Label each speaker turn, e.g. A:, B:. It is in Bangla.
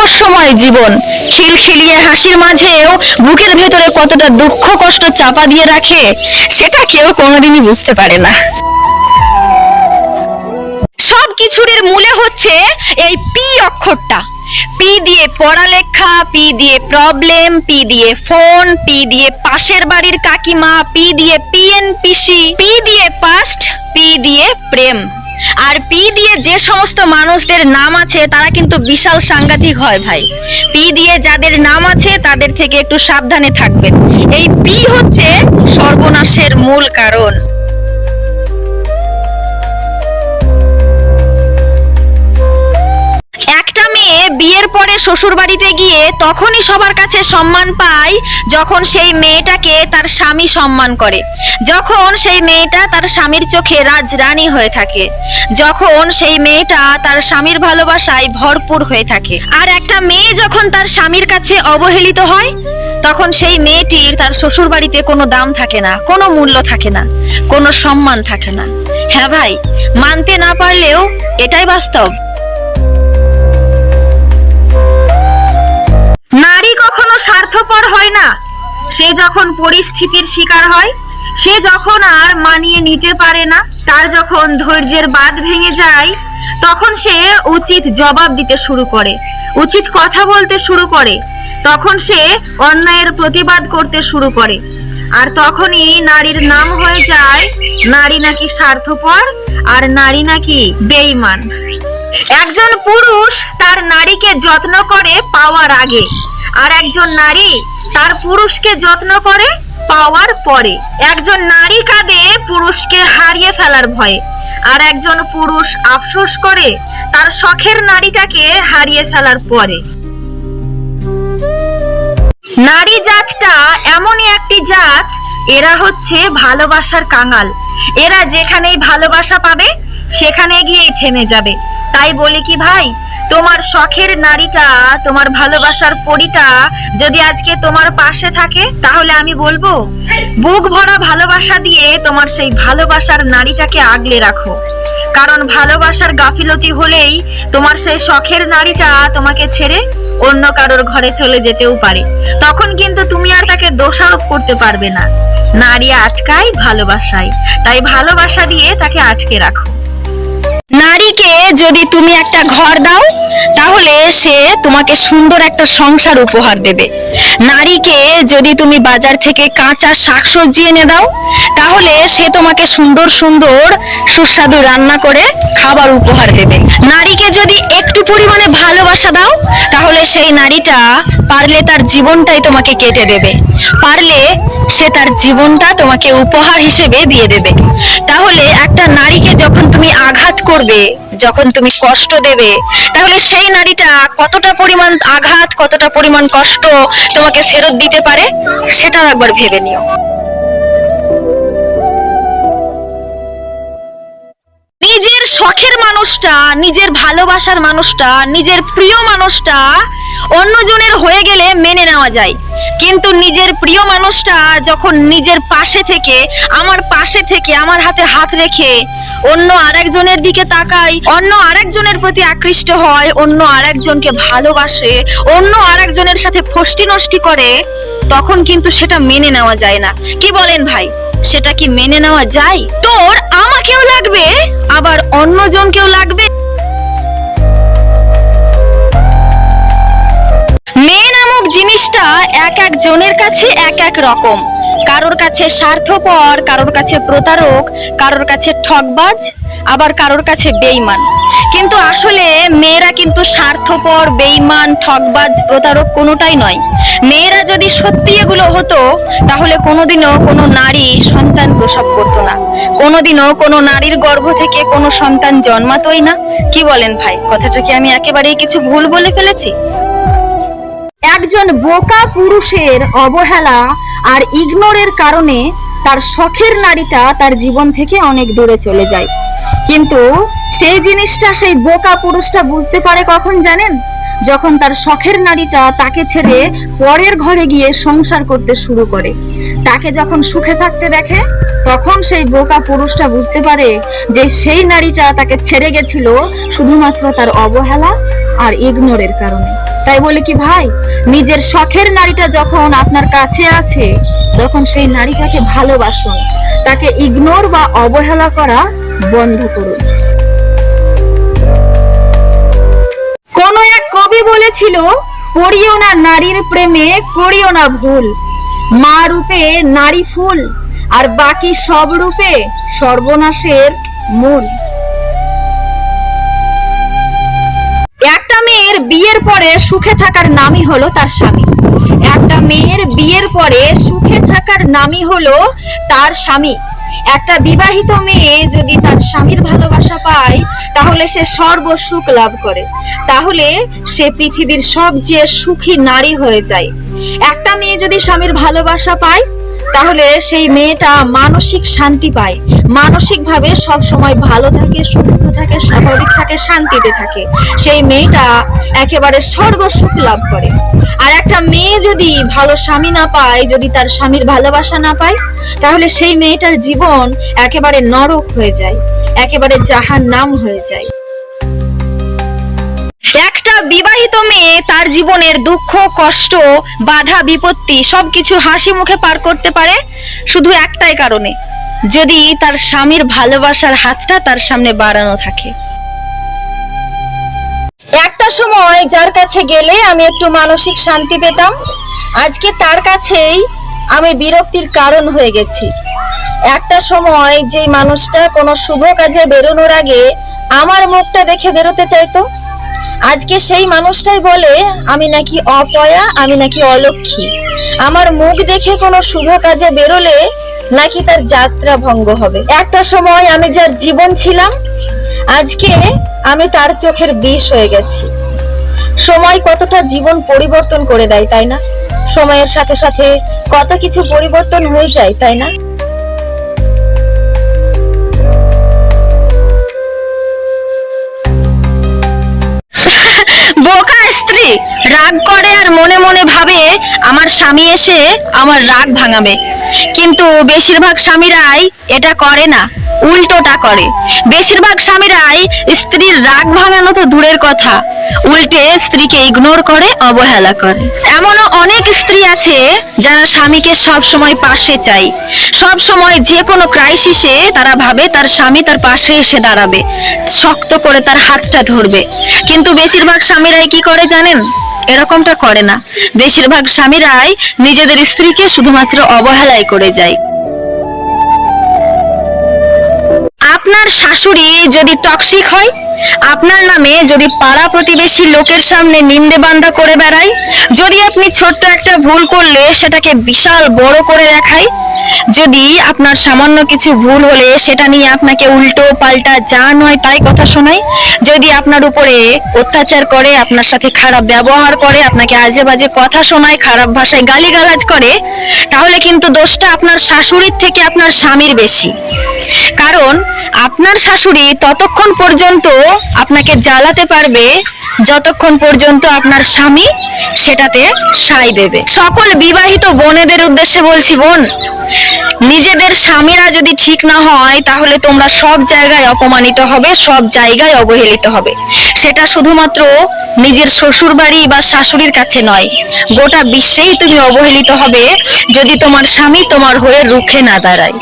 A: রহস্যময় জীবন। খিলখিলিয়ে হাসির মাঝেও বুকের ভেতরে কতটা দুঃখ কষ্ট চাপা দিয়ে রাখে, সেটা কেউ কোনোদিনই বুঝতে পারে না। সব কিছুর এর মূলে হচ্ছে এই পি অক্ষরটা। পি দিয়ে পড়ালেখা পি দিয়ে প্রবলেম পি দিয়ে ফোন পি দিয়ে পাশের বাড়ির কাকিমা পি দিয়ে পিএনপিসি পি দিয়ে পাস্ট পি দিয়ে প্রেম। আর পি দিয়ে যে সমস্ত মানুষদের নাম আছে, তারা কিন্তু বিশাল সাংঘাতিক হয় ভাই। পি দিয়ে যাদের নাম আছে, তাদের থেকে একটু সাবধানে থাকবেন। এই পি হচ্ছে সর্বনাশের মূল কারণ। মেয়ে বিয়ের পরে শ্বশুর বাড়িতে গিয়ে তখনই সবার কাছে সম্মান পায় যখন সেই মেয়েটাকে তার স্বামী সম্মান করে। যখন সেই মেয়েটা তার স্বামীর চোখে রাজরানী হয়ে থাকে। যখন সেই মেয়েটা তার স্বামীর ভালোবাসায় ভরপুর হয়ে থাকে। আর একটা মেয়ে যখন তার স্বামীর কাছে অবহেলিত হয়, তখন সেই মেয়েটির তার শ্বশুর বাড়িতে কোনো দাম থাকে না, কোনো মূল্য থাকে না, কোনো সম্মান থাকে না। হ্যাঁ ভাই, মানতে না পারলেও এটাই বাস্তব। স্বার্থপর হয় না। সে যখন পরিস্থিতির শিকার হয়, সে যখন আর মানিয়ে নিতে পারে না, তার যখন ধৈর্যের বাঁধ ভেঙে যায়, তখন সে উচিত জবাব দিতে শুরু করে, উচিত কথা বলতে শুরু করে, তখন সে অন্যায়ের প্রতিবাদ করতে শুরু করে। আর তখনই নারীর নাম হয়ে যায়, নারী নাকি স্বার্থপর, আর নারী নাকি বেঈমান। একজন পুরুষ তার নারীকে যত্ন করে পাওয়ার আগে আর একজন নারী তার পুরুষকে যত্ন করে, পাওয়ার পরে। একজন নারী কাঁদে, পুরুষকে হারিয়ে ফেলার ভয়ে। আর একজন পুরুষ আফসোস করে, তার শখের নারীটাকে হারিয়ে ফেলার পরে। নারী জাতটা এমনই একটি জাত, এরা হচ্ছে ভালোবাসার কাঙাল। এরা যেখানেই ভালোবাসা পাবে, সেখানে গিয়েই থেমে যাবে। তাই বলি কি ভাই তোমার শখের নারীটা, তোমার ভালোবাসার পরিটা যদি আজকে তোমার পাশে থাকে, তাহলে আমি বলব, বুক ভরা ভালোবাসা দিয়ে তোমার সেই ভালোবাসার নারীটাকে আগলে রাখো। কারণ ভালোবাসার গাফিলতি হলেই তোমার সেই শখের নারীটা তোমাকে ছেড়ে অন্য কারোর ঘরে চলে যেতেও পারে। তখন কিন্তু তুমি আর তাকে দোষারোপ করতে পারবে না। নারী আটকায়, ভালোবাসায়। তাই ভালোবাসা দিয়ে তাকে আটকে রাখো। নারীকে যদি তুমি একটা ঘর দাও, তাহলে সে তোমাকে সুন্দর একটা সংসার উপহার দেবে। নারীকে যদি তুমি বাজার থেকে কাঁচা শাকসবজি এনে দাও, তাহলে সে তোমাকে সুন্দর সুন্দর সুস্বাদু রান্না করে খাবার উপহার দেবে। নারীকে যদি একটু পরিমাণে ভালোবাসা দাও, তাহলে সেই নারীটা পারলে তার জীবনটাই তোমাকে কেটে দেবে। পারলে সে তার জীবনটা তোমাকে উপহার হিসেবে দিয়ে দেবে। তাহলে একটা নারীকে যখন তুমি আঘাত করবে যখন তুমি কষ্ট দেবে, তাহলে সেই নারীটা কতটা পরিমাণ আঘাত, কতটা পরিমাণ কষ্ট তোমাকে ফেরত দিতে পারে, সেটাও একবার ভেবে নিও। নিজের শখের মানুষটা, নিজের ভালোবাসার মানুষটা, নিজের প্রিয় মানুষটা অন্যজনের হয়ে গেলে মেনে নেওয়া যায়। কিন্তু নিজের প্রিয় মানুষটা যখন নিজের পাশে থেকে, আমার পাশে থেকে আমার হাতে হাত রেখে অন্য আরেকজনের দিকে তাকায়, অন্য আরেকজনের প্রতি আকৃষ্ট হয়, অন্য আরেকজনকে ভালোবাসে, অন্য আরেকজনের সাথে ফষ্টি নষ্টি করে, তখন কিন্তু সেটা মেনে নেওয়া যায় না। কি বলেন ভাই? সেটা কি মেনে নেওয়া যায়? তোর আমাকেও লাগবে, আবার অন্যজনকেও লাগবে? জিনিসটা এক এক জনের কাছে এক এক রকম। কারোর কাছে স্বার্থপর, কারোর কাছে প্রতারক, কারোর কাছে ঠকবাজ আবার কারোর কাছে বেইমান কিন্তু আসলে মেয়েরা কিন্তু স্বার্থপর বেইমান ঠকবাজ প্রতারক কোনোটাই নয়। মেয়েরা যদি সত্যি এগুলো হতো, তাহলে কোনোদিনও কোনো নারী সন্তান প্রসব করতো না। কোনোদিনও কোনো নারীর গর্ভ থেকে কোনো সন্তান জন্মাতোই না। কি বলেন ভাই, কথাটা কি আমি একেবারেই কিছু ভুল বলে ফেলেছি? একজন বোকা পুরুষের অবহেলা আর ইগনোরের কারণে তার শখের নারীটা তার জীবন থেকে অনেক দূরে চলে যায়। কিন্তু সেই জিনিসটা সেই বোকা পুরুষটা বুঝতে পারে কখন জানেন? যখন তার শখের নারীটা তাকে ছেড়ে পরের ঘরে গিয়ে সংসার করতে শুরু করে। তাকে যখন সুখে থাকতে দেখে, তখন সেই বোকা পুরুষটা বুঝতে পারে যে সেই নারীটা তাকে ছেড়ে গেছিল শুধুমাত্র তার অবহেলা আর ইগনোরের কারণে।
B: তাই বলে কি ভাই, নিজের শখের নারীটা যখন আপনার কাছে আছে, তখন সেই নারীটাকে ভালোবাসুন, তাকে ইগনোর বা অবহেলা করা বন্ধ করুন। কোন এক কবি বলেছিল, পড়িও না নারীর প্রেমে, করিও না ভুল। মা রূপে নারী ফুল, আর বাকি সব রূপে সর্বনাশের মূল। বিয়ের পরে সুখে থাকার নামই হলো তার স্বামী। একটা মেয়ের বিয়ের পরে সুখে থাকার নামই হলো তার স্বামী। একটা বিবাহিত মেয়ে যদি তার স্বামীর ভালোবাসা পায়, তাহলে সে সর্বসুখ লাভ করে। তাহলে সে পৃথিবীর সবচেয়ে সুখী নারী হয়ে যায়। একটা মেয়ে যদি স্বামীর ভালোবাসা পায় তাহলে সেই মেয়েটা মানসিক শান্তি পায়। মানসিক ভাবে সব সময় ভালো থাকে, সুস্থ থাকে, স্বাভাবিক থাকে, শান্তিতে থাকে। সেই মেয়েটা একেবারে স্বর্গ সুখ লাভ করে। আর একটা মেয়ে যদি ভালো স্বামী না পায়, যদি তার স্বামীর ভালোবাসা না পায়, তাহলে সেই মেয়েটার জীবন একেবারে নরক হয়ে যায়, একেবারে জাহান নাম হয়ে যায়। একটা বিবাহিত মেয়ে তার জীবনের দুঃখ, কষ্ট, বাধা, বিপত্তি সবকিছু হাসি মুখে পার করতে পারে শুধু একটাই কারণে, যদি তার স্বামীর ভালোবাসার হাতটা তার সামনে বাড়ানো থাকে। একটা সময় যার কাছে গেলে আমি একটু মানসিক শান্তি পেতাম, আজকে তার কাছেই আমি বিরক্তির কারণ হয়ে গেছি। একটা সময় যে মানুষটা কোনো শুভ কাজে বেরোনোর আগে আমার মুখটা দেখে বেরোতে চাইতো আজকে সেই মানুষটাই বলে, আমি নাকি অপয়া, আমি নাকি অলক্ষী আমার মুখ দেখে কোনো শুভ কাজে বেরোলে নাকি তার যাত্রা ভঙ্গ হবে। একটা সময় আমি যার জীবন ছিলাম, আজকে আমি তার চোখের বিষ হয়ে গেছি। সময় কতটা জীবন পরিবর্তন করে দেয়, তাই না? সময়ের সাথে সাথে কত কিছু পরিবর্তন হয়ে যায়, তাই না? রাগ করে আর মনে মনে ভাবে আমার স্বামী এসে আমার রাগ ভাঙাবে। কিন্তু বেশিরভাগ স্বামীরাই এটা করে না, উল্টোটা করে। বেশিরভাগ স্বামীরাই স্ত্রীর রাগ ভাঙানো তো দূরের কথা। উল্টে স্ত্রীকে ইগনোর করে, অবহেলা করে। এমনও অনেক স্ত্রী আছে যারা স্বামীকে সব সময় পাশে চাই সব সময় যে কোনো ক্রাইসিসে তারা ভাবে তার স্বামী তার পাশে এসে দাঁড়াবে, শক্ত করে তার হাতটা ধরবে। কিন্তু বেশিরভাগ স্বামীরাই কি করে জানেন? এরকমটা করে না। বেশিরভাগ স্বামীরাই নিজেদের স্ত্রীকে শুধুমাত্র অবহেলাই করে যায়। আপনার শাশুড়ি যদি টক্সিক হয়, আপনার নামে যদি পাড়া প্রতিবেশী লোকের সামনে নিন্দে বান্দা করে বেড়ায়, যদি আপনি ছোট্ট একটা ভুল করলে সেটাকে বিশাল বড় করে দেখায়, যদি আপনার সামান্য কিছু ভুল হলে সেটা নিয়ে আপনাকে উল্টো পাল্টা যা নয় তাই কথা শোনায়, যদি আপনার উপরে অত্যাচার করে, আপনার সাথে খারাপ ব্যবহার করে, আপনাকে আজে বাজে কথা শোনায়, খারাপ ভাষায় গালিগালাজ করে, তাহলে কিন্তু দোষটা আপনার শাশুড়ির থেকে আপনার স্বামীর বেশি। কারণ আপনার শাশুড়ি ততক্ষণ পর্যন্ত আপনাকে জ্বালাতে পারবে, যতক্ষণ পর্যন্ত আপনার স্বামী সেটাতে সাই দেবে। সকল বিবাহিত বোনেদের উদ্দেশ্যে বলছি, বোন, নিজেদের স্বামীরা যদি ঠিক না হয়, তাহলে তোমরা সব জায়গায় অপমানিত হবে, সব জায়গায় অবহেলিত হবে। সেটা শুধুমাত্র নিজের শ্বশুর বাড়ি বা শাশুড়ির কাছে নয়, গোটা বিশ্বেই তুমি অবহেলিত হবে যদি তোমার স্বামী তোমার হয়ে রুখে না দাঁড়ায়।